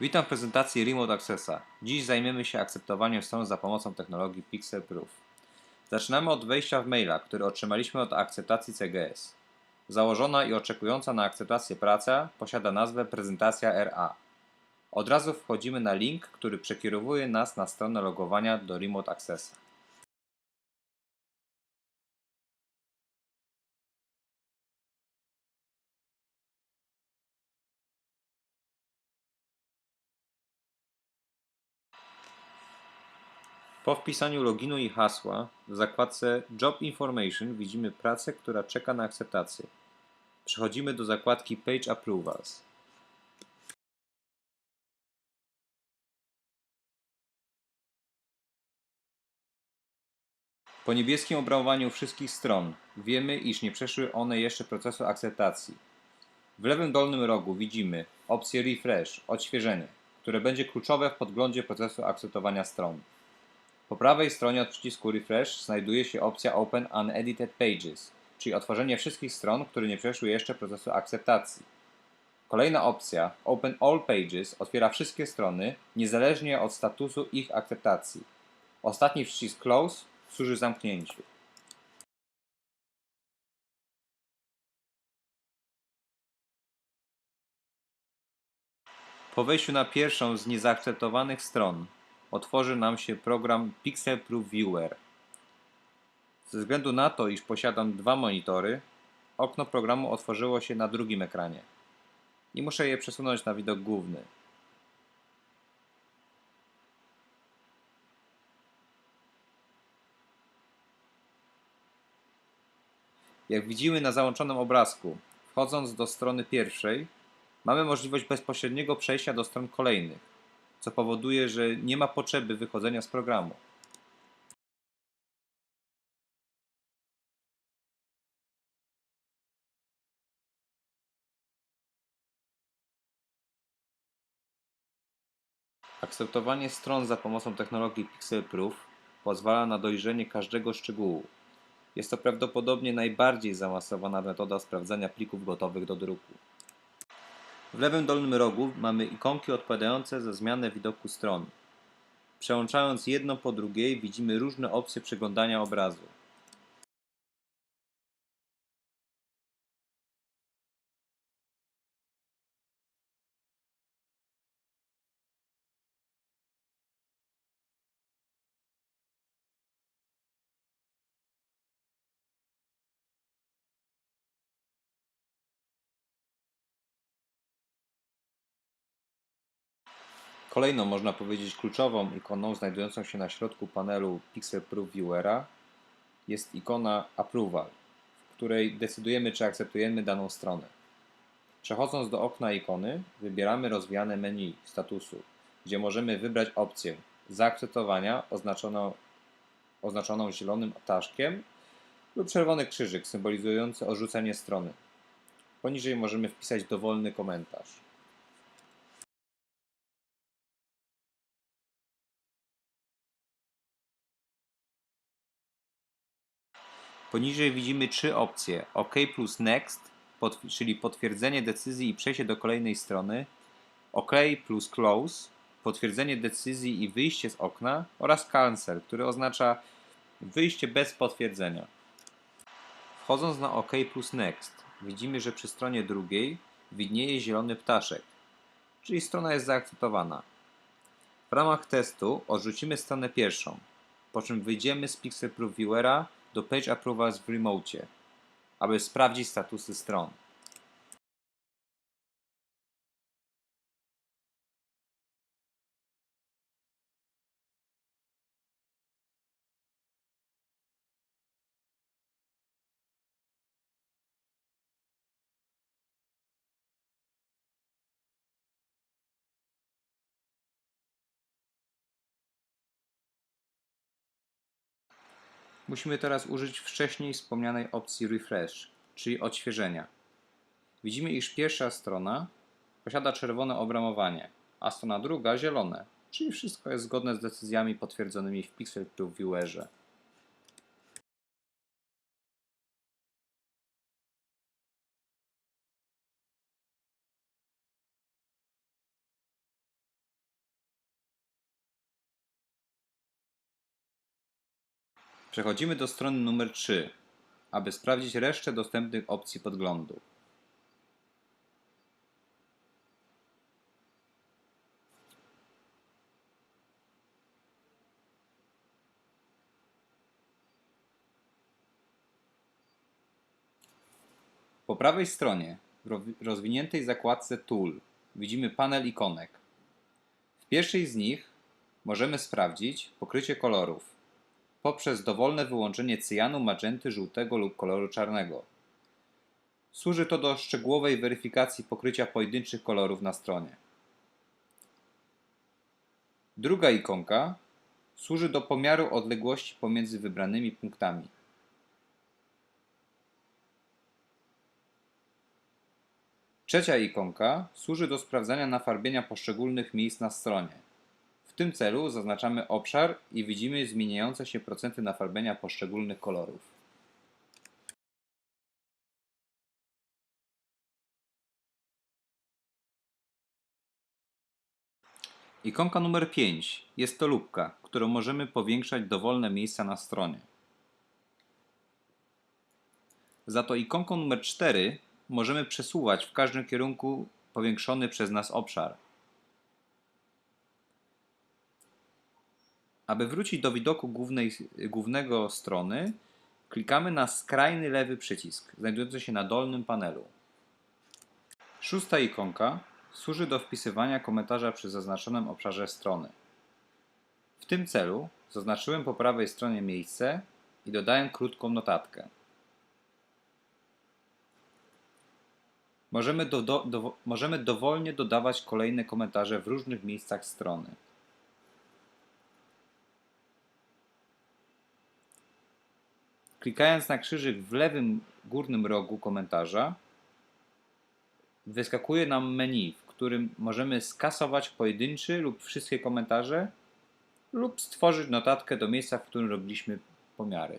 Witam w prezentacji Remote Accessa. Dziś zajmiemy się akceptowaniem stron za pomocą technologii Pixel Proof. Zaczynamy od wejścia w maila, który otrzymaliśmy od akceptacji CGS. Założona i oczekująca na akceptację praca posiada nazwę prezentacja RA. Od razu wchodzimy na link, który przekierowuje nas na stronę logowania do Remote Accessa. Po wpisaniu loginu i hasła w zakładce Job Information widzimy pracę, która czeka na akceptację. Przechodzimy do zakładki Page Approvals. Po niebieskim obramowaniu wszystkich stron wiemy, iż nie przeszły one jeszcze procesu akceptacji. W lewym dolnym rogu widzimy opcję Refresh, odświeżenie, które będzie kluczowe w podglądzie procesu akceptowania stron. Po prawej stronie od przycisku Refresh znajduje się opcja Open Unedited Pages, czyli otworzenie wszystkich stron, które nie przeszły jeszcze procesu akceptacji. Kolejna opcja Open All Pages otwiera wszystkie strony, niezależnie od statusu ich akceptacji. Ostatni przycisk Close służy zamknięciu. Po wejściu na pierwszą z niezaakceptowanych stron otworzy nam się program Pixel Proof Viewer. Ze względu na to, iż posiadam dwa monitory, okno programu otworzyło się na drugim ekranie i muszę je przesunąć na widok główny. Jak widzimy na załączonym obrazku, wchodząc do strony pierwszej, mamy możliwość bezpośredniego przejścia do stron kolejnych, co powoduje, że nie ma potrzeby wychodzenia z programu. Akceptowanie stron za pomocą technologii Pixel Proof pozwala na dojrzenie każdego szczegółu. Jest to prawdopodobnie najbardziej zaawansowana metoda sprawdzania plików gotowych do druku. W lewym dolnym rogu mamy ikonki odpowiadające za zmianę widoku stron. Przełączając jedną po drugiej widzimy różne opcje przeglądania obrazu. Kolejną, można powiedzieć, kluczową ikoną znajdującą się na środku panelu Pixel Proof Viewera jest ikona Approval, w której decydujemy, czy akceptujemy daną stronę. Przechodząc do okna ikony, wybieramy rozwijane menu statusu, gdzie możemy wybrać opcję zaakceptowania oznaczoną, oznaczoną zielonym ptaszkiem lub czerwony krzyżyk symbolizujący odrzucenie strony. Poniżej możemy wpisać dowolny komentarz. Poniżej widzimy trzy opcje: OK plus Next, czyli potwierdzenie decyzji i przejście do kolejnej strony, OK plus Close, potwierdzenie decyzji i wyjście z okna oraz Cancel, który oznacza wyjście bez potwierdzenia. Wchodząc na OK plus Next, widzimy, że przy stronie drugiej widnieje zielony ptaszek, czyli strona jest zaakceptowana. W ramach testu odrzucimy stronę pierwszą, po czym wyjdziemy z Pixel Proof Viewera do Page Approvals w Remote, aby sprawdzić statusy stron. Musimy teraz użyć wcześniej wspomnianej opcji Refresh, czyli odświeżenia. Widzimy, iż pierwsza strona posiada czerwone obramowanie, a strona druga zielone, czyli wszystko jest zgodne z decyzjami potwierdzonymi w Pixel Proof Viewerze. Przechodzimy do strony numer 3, aby sprawdzić resztę dostępnych opcji podglądu. Po prawej stronie, w ro- rozwiniętej zakładce Tool, widzimy panel ikonek. W pierwszej z nich możemy sprawdzić pokrycie kolorów poprzez dowolne wyłączenie cyjanu, magenty, żółtego lub koloru czarnego. Służy to do szczegółowej weryfikacji pokrycia pojedynczych kolorów na stronie. Druga ikonka służy do pomiaru odległości pomiędzy wybranymi punktami. Trzecia ikonka służy do sprawdzania nafarbienia poszczególnych miejsc na stronie. Tym celu zaznaczamy obszar i widzimy zmieniające się procenty nafarbienia poszczególnych kolorów. Ikonka numer 5 jest to lubka, którą możemy powiększać dowolne miejsca na stronie. Za to ikonką numer 4 możemy przesuwać w każdym kierunku powiększony przez nas obszar. Aby wrócić do widoku głównej, głównego strony, klikamy na skrajny lewy przycisk, znajdujący się na dolnym panelu. Szósta ikonka służy do wpisywania komentarza przy zaznaczonym obszarze strony. W tym celu zaznaczyłem po prawej stronie miejsce i dodałem krótką notatkę. Możemy, do, do, możemy dowolnie dodawać kolejne komentarze w różnych miejscach strony. Klikając na krzyżyk w lewym górnym rogu komentarza, wyskakuje nam menu, w którym możemy skasować pojedynczy lub wszystkie komentarze lub stworzyć notatkę do miejsca, w którym robiliśmy pomiary.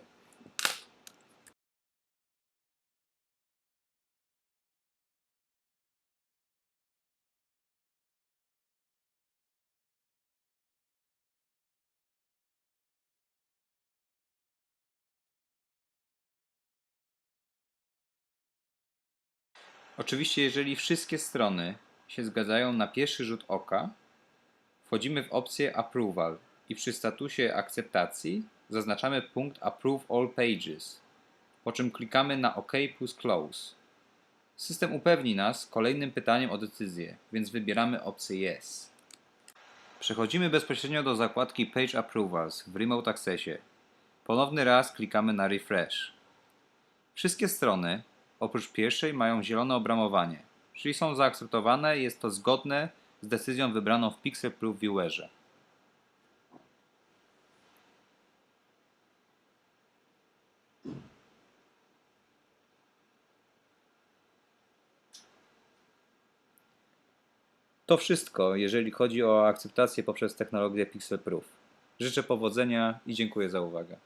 Oczywiście, jeżeli wszystkie strony się zgadzają na pierwszy rzut oka, wchodzimy w opcję Approval i przy statusie akceptacji zaznaczamy punkt Approve All Pages, po czym klikamy na OK plus Close. System upewni nas kolejnym pytaniem o decyzję, więc wybieramy opcję Yes. Przechodzimy bezpośrednio do zakładki Page Approvals w Remote Accessie. Ponowny raz klikamy na Refresh. Wszystkie strony, oprócz pierwszej, mają zielone obramowanie, czyli są zaakceptowane jest to zgodne z decyzją wybraną w Pixel Proof Viewerze. To wszystko, jeżeli chodzi o akceptację poprzez technologię Pixel Proof. Życzę powodzenia i dziękuję za uwagę.